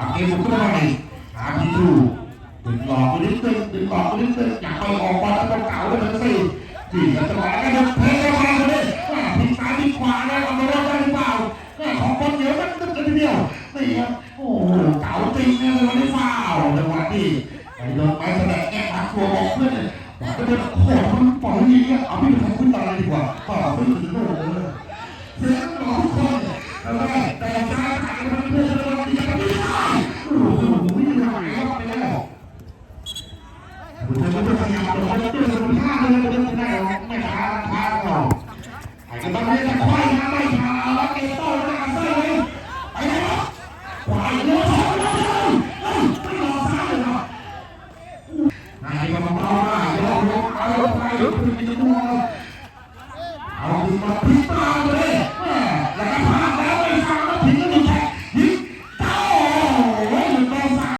เอาเกมบุกขึ้นมาใหม่หาที่ถูกดึงหลอกไปนิดนึงดึงหลอกไปนิดนึงอยากไปออกบอลแล้วต้องเก่าเลยทั้งสี่ที่จะจังหวะแล้วเทเข้ามาเลยแม่พลิกซ้ายพลิกขวาแล้วเอาไปรอดได้หรือเปล่าของคนเหนียวมันตึ้งกันทีเดียวนี่ครับโอ้โหเก่าจริงเนี่ยเลยวันนี้ฟาวจังหวะนี้ไปโดนไปแสดงแก้ทักตัวบอกเพื่อนบอกก็เดินโอ้โหมันปล่อยอย่างเงี้เอาพี่ไปทำขึ้นตาดีกว่าป่าไม่ถึงโลกเลยเสียงของทุกคนแต่แต่ เราจะตือนคุณท่าเลยเรื่องไม่หรอกไม่ช้าช้าหรอกไอ้กันตอนนี้จะควายนะไม่ช้าแล้วเกโต้จะกันได้เลยไปแล้วควายเยอะสองแล้วเฮ้ยไม่รอซ้ายเลยเนาะนายก็มาเอามาเอาเอาเอาไปคุณจะดูเอาดีมาพิจารณาเลยแม่แล้วก็พลาดแล้วไม่ฟังแล้วถึงก็มีแค่ยิง